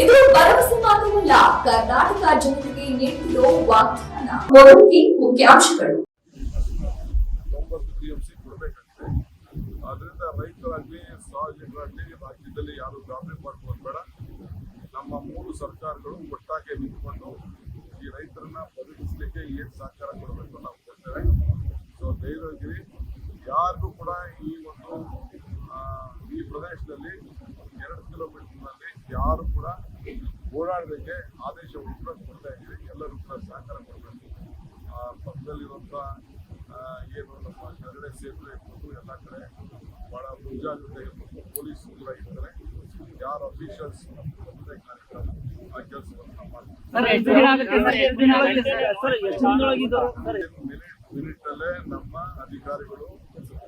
ಇದು ಭರವಸೆ ಮಾತ್ರವಲ್ಲ, ಕರ್ನಾಟಕ ಜನತೆಗೆ ನೀಡಿರೋ ವಾಗ್ದಾನ. ಮುಖ್ಯಾಂಶಗಳು. ಅದರಿಂದ ರೈತರಾಗ್ಲಿ, ಸಾರ್ವಜನಿಕರಾಗ್ಲಿ, ರಾಜ್ಯದಲ್ಲಿ ಯಾರು ಗಾಬರಿ ಮಾಡ್ಕೊಂಡು ಬೇಡ. ನಮ್ಮ ಮೂರು ಸರ್ಕಾರಗಳು ಒಟ್ಟಾಗಿ ನಿಂತ್ಕೊಂಡು ಈ ರೈತರನ್ನ ಬದುಕಿಸ್ಲಿಕ್ಕೆ ಏನು ಸಹಕಾರ ಕೊಡಬೇಕು ನಾವು ಕೊಡ್ತೇವೆ ಸೊ ಧೈರ್ಯಗಿರಿ ಯಾರಿಗೂ ಕೂಡ ಈ ಒಂದು ಈ ಪ್ರದೇಶದಲ್ಲಿ ಎರಡು ಕಿಲೋಮೀಟರ್ನಲ್ಲಿ ಯಾರು ಓಡಾಡೋದಕ್ಕೆ ಆದೇಶ ಕೂಡ ಕೊಡ್ತಾ ಇದ್ದೀವಿ ಎಲ್ಲರೂ ಕೂಡ ಸಹಕಾರ ಕೊಡಬೇಕು. ಆ ಪಕ್ಕದಲ್ಲಿರುವಂಥ ಏನು ನಮ್ಮ ಕರಡೆ ಸೇತುವೆ ಇರ್ಬೋದು ಎಲ್ಲ ಕಡೆ ಭಾಳ ಮುಂಜಾಗ್ರತೆ ಇರ್ಬೋದು ಪೊಲೀಸ್ ಕೂಡ ಇರ್ತಾರೆ. ಯಾರು ಅಫಿಷಿಯಲ್ಸ್ ಆ ಕೆಲಸವನ್ನು ಮಾಡ್ತಾರೆ. ಸರ್ ಎಷ್ಟು ದಿನ ಆಗುತ್ತೆ ಸರ್? ಎಷ್ಟು ಸರ್? ಸರ್ ಎಷ್ಟು ಮಿನಿಟ್ ಮಿನಿಟ್ ನಮ್ಮ ಅಧಿಕಾರಿಗಳು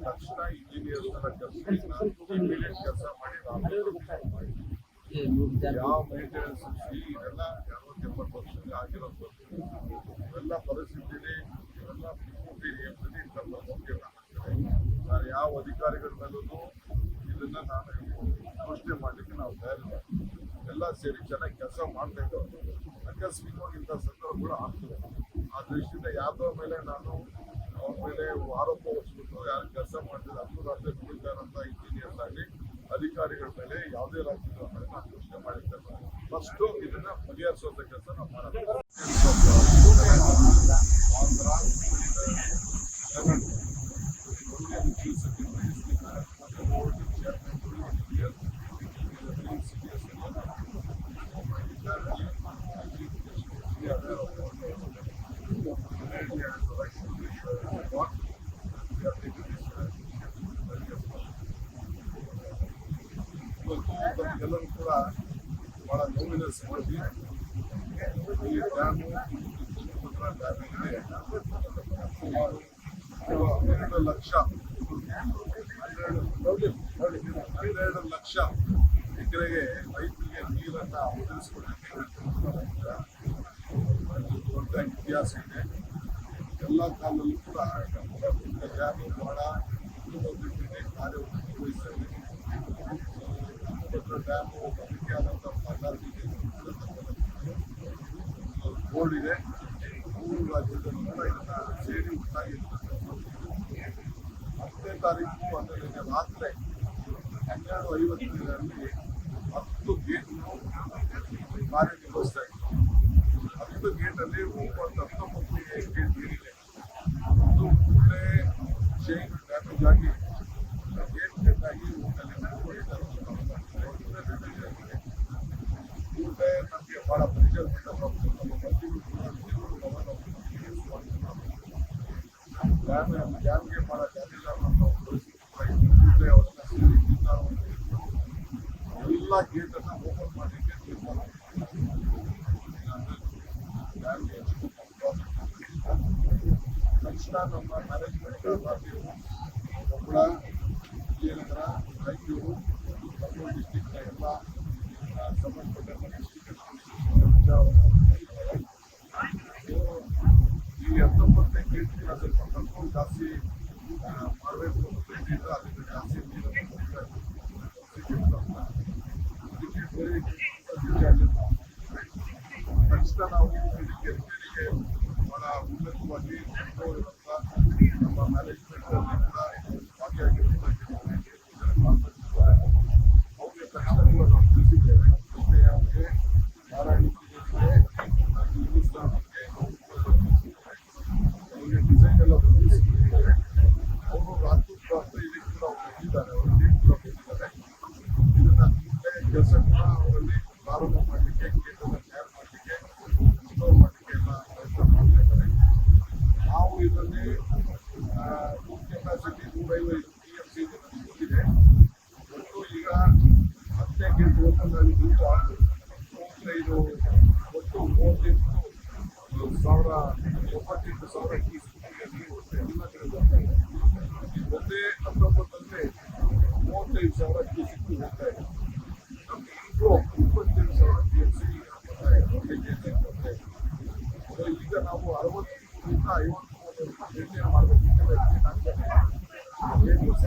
ತಕ್ಷಣ ಇಂಜಿನಿಯರ್ಸ್ ಕೆಲಸ ಇಮಿಡಿಯೇಟ್ ಕೆಲಸ ಮಾಡಿ ನಾವು ಯಾವ ಮೈಂಟೆನೆನ್ಸ್ ಇದೆಲ್ಲ ಅರವತ್ತು ವರ್ಷದಲ್ಲಿ ಆಗಿರೋದು ಇವೆಲ್ಲ ಪರಿಸ್ಥಿತಿಲಿ ಇವೆಲ್ಲ ಆಗ್ತದೆ ನಾನು ಯಾವ ಅಧಿಕಾರಿಗಳ ಮೇಲೂ ಇದನ್ನ ನಾನು ಘೋಷಣೆ ಮಾಡಲಿಕ್ಕೆ ನಾವು ತಯಾರಿಲ್ಲ ಎಲ್ಲ ಸೇರಿ ಚೆನ್ನಾಗಿ ಕೆಲಸ ಮಾಡ್ತಾ ಇದ್ದೇವೆ ಆಕಸ್ಮಿಕವಾಗಿ ಇಂಥ ಸಂದರ್ಭಗಳು ಆಗ್ತದೆ ಆ ದೃಷ್ಟಿಯಿಂದ ಯಾವ್ದೋ ಮೇಲೆ ನಾನು ಅವ್ರ ಮೇಲೆ ಆರೋಪ ಹೊರಿಸ್ಬಿಟ್ಟು ಯಾರು ಕೆಲಸ ಮಾಡ್ತಿದ್ದೆ ಹತ್ತು ರಾಜ್ಯ ಕುಳಿತಾರಂತ ಇಂಜಿನಿಯರ್ಸ್ ಆಗಲಿ ಅಧಿಕಾರಿಗಳ ಮೇಲೆ ಯಾವುದೇ ರಾಜ್ಯದ ಮೇಲೆ ನಾನು ಘೋಷಣೆ ಮಾಡಿದ್ದೇನೆ ಫಸ್ಟು ಇದನ್ನ ಬಗೆಹರಿಸುವಂತ ಕೆಲಸ ನಾವು ಮಾಡೋದು ಆಂಧ್ರ ಕರ್ನಾಟಕ ಒಂದೇ ಚಿಕಿತ್ಸೆಗೆ ಬಯಸ್ತಿದ್ದಾರೆ ಮತ್ತೆ ಬೋರ್ಡ್ ಚೇರ್ಮನ್ ಇಂಜಿನಿಯರ್ ಎಲ್ಲರೂ ಕೂಡ ಬಹಳ ನೋವಿನ ಸಂಗತಿ ಈ ಡ್ಯಾಮು ತುಂಗಭದ್ರಾ ಡ್ಯಾಮಿಗೆ ಸುಮಾರು ಹನ್ನೆರಡು ಲಕ್ಷ ಹನ್ನೆರಡು ಲಕ್ಷ ಎಕರೆಗೆ ರೈತರಿಗೆ ನೀರನ್ನು ಒದಗಿಸಿಕೊಡಲಿಕ್ಕೆ ದೊಡ್ಡ ಇತಿಹಾಸ ಇದೆ. ಎಲ್ಲ ಕಾಲದಲ್ಲೂ ಕೂಡ ಡ್ಯಾಮು ಬಹಳ ಕಾರ್ಯವನ್ನು ನಿರ್ವಹಿಸ್ತಾ ಇದೆ ತುಂಗಭದ್ರಾ ಡ್ಯಾಮು ಅದಕ್ಕೆ ಆದಂಥ ಮಾತಾಡ್ತಿದೆ ಬೋರ್ಡ್ ಇದೆ. ಮೂರು ರಾಜ್ಯದಲ್ಲೂ ಕೂಡ ಇದನ್ನ ಸೇರಿ ಹತ್ತನೇ ತಾರೀಕು ಹನ್ನೆರಡನೇ ರಾತ್ರಿ ಹನ್ನೆರಡು ಐವತ್ತರಲ್ಲಿ ಹತ್ತು ಗೇಟ್ ಕಾರ್ಯನಿರ್ವಹಿಸ್ತಾ ನಿರ್ಧಾರವನ್ನು ತೆಗೆದುಕೊಂಡು ಎಲ್ಲ ಗೇಟನ್ನು ಓಪನ್ ಮಾಡಲಿಕ್ಕೆ ತಕ್ಷಣ ನಮ್ಮ ಮ್ಯಾನೇಜ್ಮೆಂಟ್ ಪಾರ್ಟಿಯವರು ಕೊಪ್ಪಳ ವಿಜಯನಗರ ರಾಯಚೂರು ಕರ್ನೂಲು ಡಿಸ್ಟಿಕ್ನ ಎಲ್ಲ ಸಂಬಂಧಪಟ್ಟ ಡಿಸ್ಟಿಕ್ ಅದಕ್ಕೆ ಬೇರೆ ಡಿಸ್ಚಾರ್ಜ್ ತಕ್ಷಣ ನಾವು ಇದಕ್ಕೆ ರಿಪೇರಿಗೆ ಬಹಳ ಉನ್ನತವಾಗಿ control ಇರುವಂತ ನಮ್ಮ ಮ್ಯಾನೇಜ್ಮೆಂಟ್ ಅಲ್ಲಿ ಕೆಲಸ ಅವರಲ್ಲಿ ಪ್ರಾರಂಭ ಮಾಡಲಿಕ್ಕೆ ಕೇಂದ್ರದ ತಯಾರು ಮಾಡಲಿಕ್ಕೆ ಸ್ಟೋರ್ ಮಾಡಲಿಕ್ಕೆ ಎಲ್ಲ ಪ್ರಯತ್ನ ಮಾಡ್ತಾ ಇದ್ದಾರೆ ನಾವು ಇದರಲ್ಲಿ ಕೆಪಾಸಿಟಿ ನೂರೈವತ್ತು ಟಿ ಎಂ ಸಿ ಬಂದಿದೆ ಒಟ್ಟು ಈಗ ಮತ್ತೆ ಓಪನ್ ಆಗಿದ್ದರಿಂದ ಮೂವತ್ತೈದು ಒಟ್ಟು ಮೂವತ್ತೆಂಟು ಸಾವಿರ ಎಪ್ಪತ್ತೆಂಟು ಸಾವಿರ ಕ್ಯೂಸೆಕ್ಕಿಗೆ ನೀರು ಎಲ್ಲ ಕಡೆ ಬರ್ತಾ ಒಂದೇ ಮೂವತ್ತೈದು ಸಾವಿರ ಕ್ಯೂಸೆಕ್ ಹೋಗ್ತಾ ಇದೆ ನಮ್ಗೆ ಈಗಲೂ ಇಪ್ಪತ್ತೆಂಟು ಸಾವಿರ ಟಿ ಎಂ ಸಿ ಬರ್ತಾ ಇದೆ ಬರ್ತಾ ಇದೆ ಸೊ ಈಗ ನಾವು ಅರವತ್ತರಿಂದ ಐವತ್ತು ಮೇಂಟೈನ್ ಮಾಡಬೇಕು ಏನು ಹೊಸ